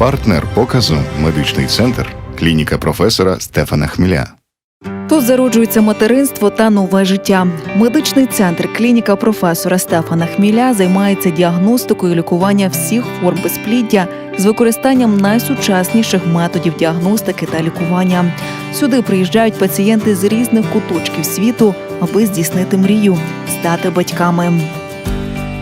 Партнер показу медичний центр, клініка професора Стефана Хміля. Тут зароджується материнство та нове життя. Медичний центр клініка професора Стефана Хміля займається діагностикою і лікування всіх форм безпліддя з використанням найсучасніших методів діагностики та лікування. Сюди приїжджають пацієнти з різних куточків світу, аби здійснити мрію стати батьками.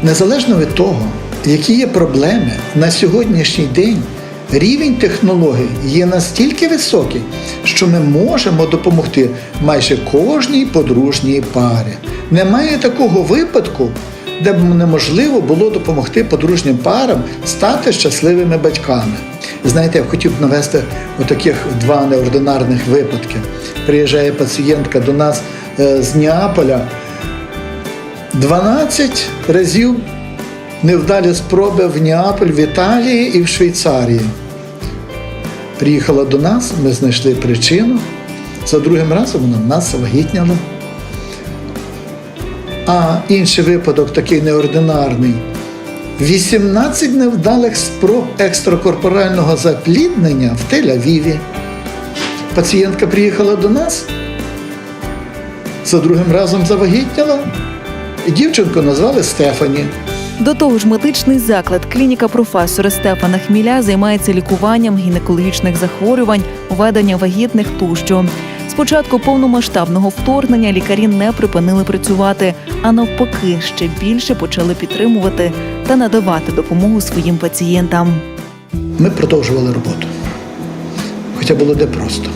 Незалежно від того, які є проблеми на сьогоднішній день, рівень технологій є настільки високий, що ми можемо допомогти майже кожній подружній парі. Немає такого випадку, де б неможливо було допомогти подружнім парам стати щасливими батьками. Знаєте, я б хотів навести отаких два неординарних випадки. Приїжджає пацієнтка до нас е, з Неаполя. 12 разів невдалі спроби в Неаполь, в Італії і в Швейцарії. Приїхала до нас, ми знайшли причину. За другим разом вона нас завагітняла. А інший випадок такий неординарний. 18 невдалих спроб екстракорпорального запліднення в Тель-Авіві. Пацієнтка приїхала до нас, за другим разом завагітняла, дівчинку назвали Стефані. До того ж, медичний заклад клініка професора Стефана Хміля займається лікуванням гінекологічних захворювань, ведення вагітних тощо. З початку повномасштабного вторгнення лікарі не припинили працювати, а навпаки, ще більше почали підтримувати та надавати допомогу своїм пацієнтам. Ми продовжували роботу. Хоча було де просто.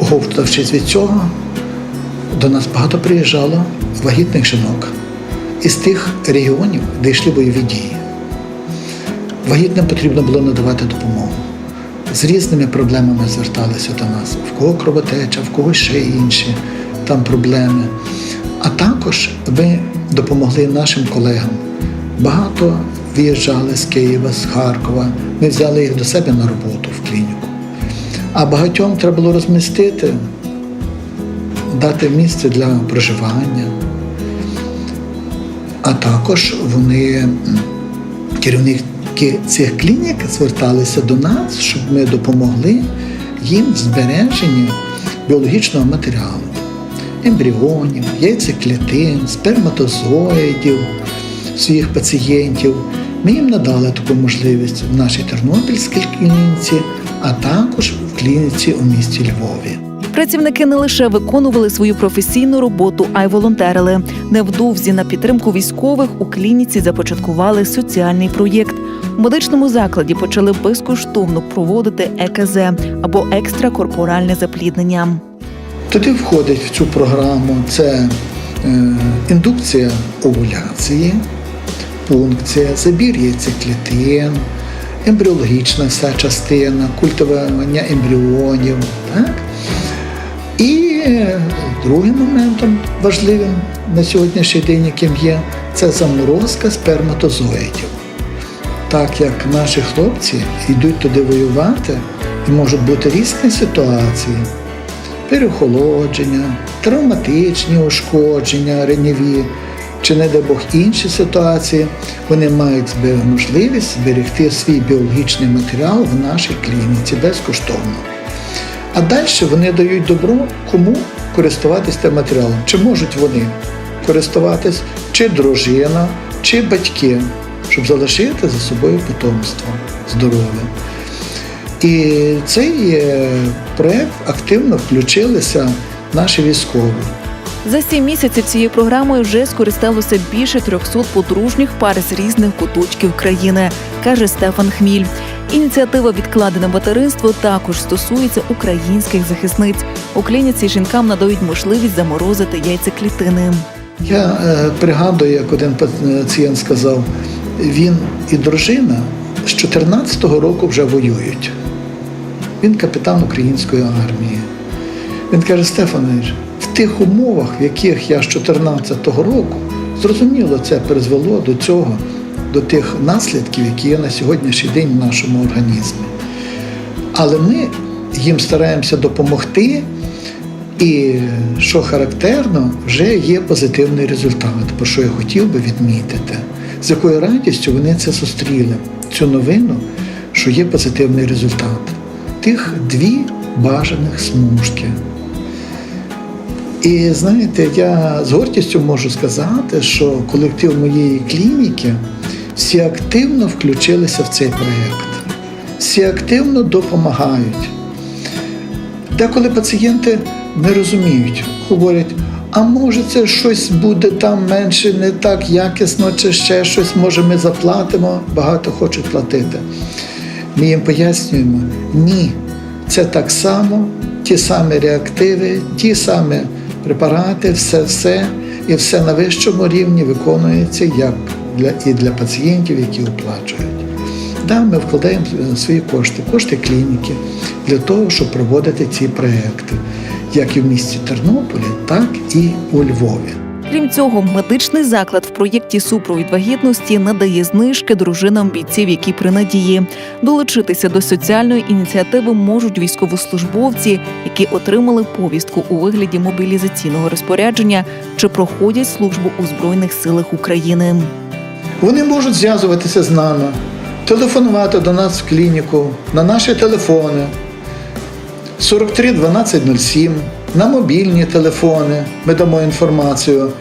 Оговтавшись від цього, до нас багато приїжджало вагітних жінок із тих регіонів, де йшли бойові дії. Вагітним потрібно було надавати допомогу. З різними проблемами зверталися до нас. В кого кровотеча, в кого ще інші там проблеми. А також ми допомогли нашим колегам. Багато виїжджали з Києва, з Харкова. Ми взяли їх до себе на роботу в клініку. А багатьом треба було розмістити, дати місце для проживання. А також вони, керівники цих клінік, зверталися до нас, щоб ми допомогли їм в збереженні біологічного матеріалу, ембріонів, яйцеклітин, сперматозоїдів своїх пацієнтів. Ми їм надали таку можливість в нашій Тернопільській клініці, а також в клініці у місті Львові. Працівники не лише виконували свою професійну роботу, а й волонтерили. Невдовзі на підтримку військових у клініці започаткували соціальний проєкт. У медичному закладі почали безкоштовно проводити ЕКЗ або екстракорпоральне запліднення. Туди входить в цю програму це е, індукція овуляції, пункція, забір яйцеклітин, ембріологічна вся частина, культивування ембріонів. Так? Другим моментом важливим на сьогоднішній день, яким є, це заморозка сперматозоїдів. Так як наші хлопці йдуть туди воювати, і можуть бути різні ситуації, переохолодження, травматичні ушкодження, ренєві, чи, не дай Бог, інші ситуації, вони мають можливість зберегти свій біологічний матеріал в нашій клініці безкоштовно. А далі вони дають добро, кому користуватись тим матеріалом. Чи можуть вони користуватись, чи дружина, чи батьки, щоб залишити за собою потомство здоров'я. І цей проєкт активно включилися наші військові. За сім місяців цією програмою вже скористалося більше 300 подружніх пар з різних куточків країни, каже Стефан Хміль. Ініціатива Відкладене материнство також стосується українських захисниць. У клініці жінкам надають можливість заморозити яйцеклітини. Я е, пригадую, як один пацієнт сказав, він і дружина з 14-го року вже воюють. Він капітан української армії. Він каже, Стефанович, тих умовах, в яких я з 14-го року, зрозуміло, це призвело до цього, до тих наслідків, які є на сьогоднішній день в нашому організмі. Але ми їм стараємося допомогти, і що характерно, вже є позитивний результат, про що я хотів би відмітити, з якою радістю вони це зустріли, цю новину, що є позитивний результат. Тих дві бажаних смужки. І знаєте, я з гордістю можу сказати, що колектив моєї клініки всі активно включилися в цей проєкт, всі активно допомагають. Деколи пацієнти не розуміють, говорять, а може це щось буде там менше, не так якісно, чи ще щось, може ми заплатимо, багато хочуть платити. Ми їм пояснюємо, ні, це так само, ті самі реактиви, ті самі препарати, все, все, і все на вищому рівні виконується як для, і для пацієнтів, які оплачують. Да, ми вкладаємо е, свої кошти, кошти клініки для того, щоб проводити ці проекти, як і в місті Тернополі, так і у Львові. Крім цього, медичний заклад в проєкті супровід вагітності надає знижки дружинам бійців, які при надії. Долучитися до соціальної ініціативи можуть військовослужбовці, які отримали повістку у вигляді мобілізаційного розпорядження чи проходять службу у збройних силах України. Вони можуть зв'язуватися з нами, телефонувати до нас в клініку на наші телефони 43 1207, на мобільні телефони. Ми дамо інформацію.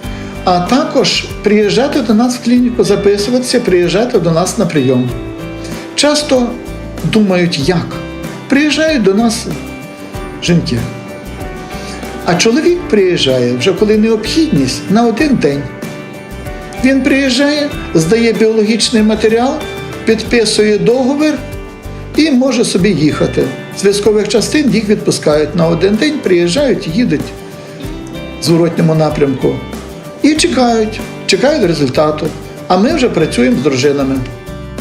А також приїжджати до нас в клініку, записуватися, приїжджати до нас на прийом. Часто думають, як? Приїжджають до нас жінки. А чоловік приїжджає вже коли необхідність на один день. Він приїжджає, здає біологічний матеріал, підписує договір і може собі їхати. З військових частин їх відпускають на один день, приїжджають, їдуть в зворотньому напрямку і чекають, чекають результату. А ми вже працюємо з дружинами.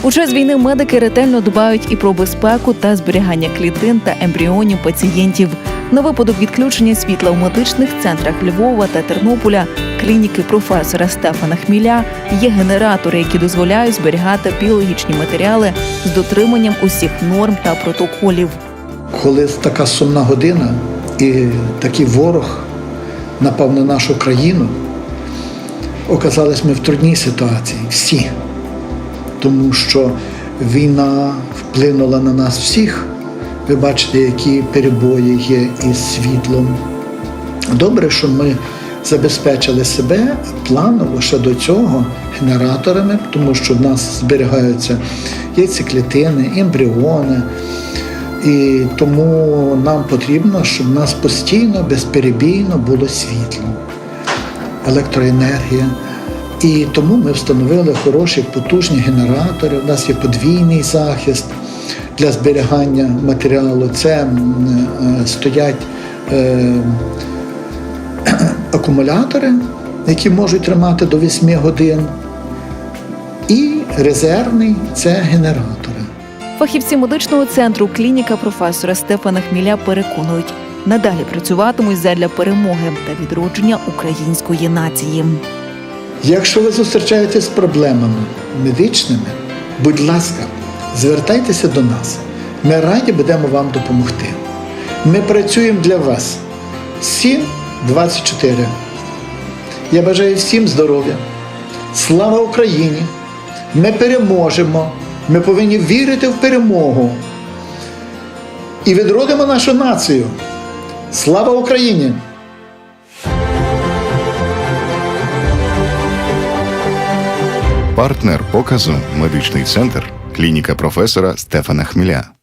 У час війни медики ретельно дбають і про безпеку та зберігання клітин та ембріонів пацієнтів. На випадок відключення світла у медичних центрах Львова та Тернополя клініки професора Стефана Хміля є генератори, які дозволяють зберігати біологічні матеріали з дотриманням усіх норм та протоколів. Коли така сумна година і такий ворог напав на нашу країну, оказались ми в трудній ситуації всі, тому що війна вплинула на нас всіх. Ви бачите, які перебої є із світлом. Добре, що ми забезпечили себе планово ще до цього генераторами, тому що в нас зберігаються яйцеклітини, ембріони. І тому нам потрібно, щоб в нас постійно, безперебійно було світло, електроенергія. І тому ми встановили хороші потужні генератори. У нас є подвійний захист для зберігання матеріалу. Це е, стоять е, акумулятори, які можуть тримати до 8 годин. І резервний це генератори. Фахівці медичного центру клініка професора Стефана Хміля переконують, надалі працюватимуть задля перемоги та відродження української нації. Якщо ви зустрічаєтесь з проблемами медичними, будь ласка, звертайтеся до нас. Ми раді будемо вам допомогти. Ми працюємо для вас 7-24. Я бажаю всім здоров'я. Слава Україні! Ми переможемо. Ми повинні вірити в перемогу. І відродимо нашу націю. Слава Україні! Партнер показу медичний центр клініка професора Стефана Хміля.